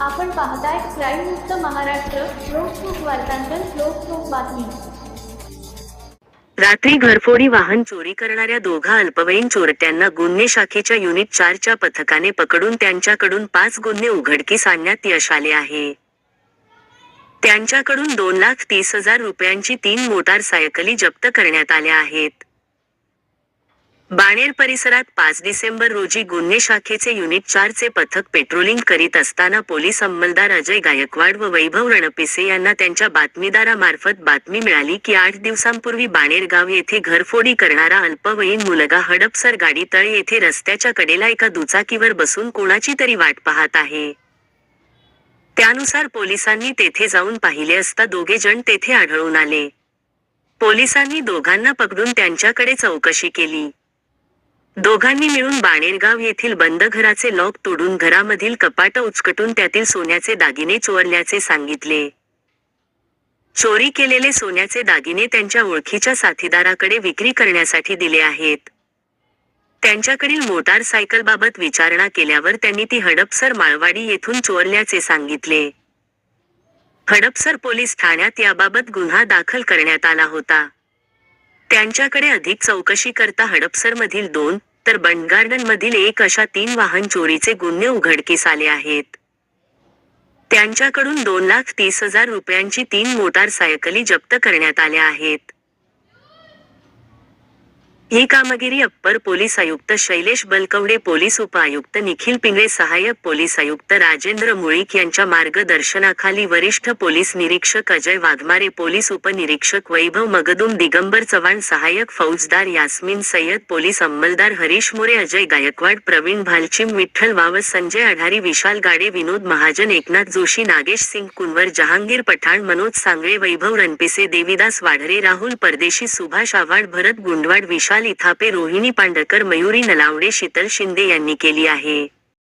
आपण पाहताय क्राईम मुक्त महाराष्ट्र लोकसुख वार्तांकन लोकसुख बातमी. रात्री घरफोडी वाहन चोरी करणाऱ्या दोघा अल्पवयीन चोरट्यांना गुन्हे शाखेच्या युनिट चारच्या पथकाने पकडून त्यांच्याकडून पाच गुन्हे उघडकीस आणण्यात यश आले आहे. त्यांच्याकडून दोन लाख तीस हजार रुपयांची तीन मोटार सायकली जप्त करण्यात आल्या आहेत. बाणेर परिसरात पाच डिसेंबर रोजी गुन्हे शाखेचे युनिट चारचे पथक पेट्रोलिंग करीत असताना पोलीस अंमलदार अजय गायकवाड व वैभव रणपिसे यांना त्यांच्या बातमीदारामार्फत बातमी मिळाली की आठ दिवसांपूर्वी बाणेर गाव येथे घरफोडी करणारा अल्पवयीन मुलगा हडपसर गाडी तळ येथे रस्त्याच्या कडेला एका दुचाकीवर बसून कोणाची तरी वाट पाहत आहे. त्यानुसार पोलिसांनी तेथे जाऊन पाहिले असता दोघे जण तेथे आढळून आले. पोलिसांनी दोघांना पकडून त्यांच्याकडे चौकशी केली. दोघांनी मिळून बाणेरगाव येथील बंद घराचे लॉक तोडून घरामधील कपाट उचकटून त्यातील सोन्याचे दागिने चोरल्याचे सांगितले. चोरी केलेले सोन्याचे दागिने त्यांच्या ओळखीच्या साथीदाराकडे विक्री करण्यासाठी दिले आहेत. त्यांच्याकडील मोटारसायकलबाबत विचारणा केल्यावर त्यांनी ती हडपसर माळवाडी येथून चोरल्याचे सांगितले. हडपसर पोलीस ठाण्यात याबाबत गुन्हा दाखल करण्यात आला होता. त्यांच्याकडे अधिक चौकशी करता हडपसरमधील दोन तर बंडगार्डन मधील एक अशा तीन वाहन चोरीचे गुन्हे उघडकीस आले आहेत. त्यांच्याकडून दोन लाख तीस हजार रुपयांची तीन मोटार सायकली जप्त करण्यात आल्या आहेत. ही कामगिरी अप्पर पोलीस आयुक्त शैलेश बलकवडे पोलीस उपआयुक्त निखिल पिंगळे सहाय्यक पोलीस आयुक्त राजेंद्र मुळीक यांच्या मार्गदर्शनाखाली वरिष्ठ पोलीस निरीक्षक अजय वाघमारे पोलीस उपनिरीक्षक वैभव मगदुम दिगंबर चव्हाण सहाय्यक फौजदार यास्मिन सय्यद पोलीस अंमलदार हरीश मोरे अजय गायकवाड प्रवीण भालचिम विठ्ठल वावस संजय अढारी विशाल गाडे विनोद महाजन एकनाथ जोशी नागेश सिंग कुंवर जहांगीर पठाण मनोज सांगळे वैभव रणपिसे देविदास वाढरे राहुल परदेशी सुभाष आव्हाड भरत गुंडवाड विशाल इथापे रोहिणी पांडकर मयुरी नलावडे शीतल शिंदे यांनी केली आहे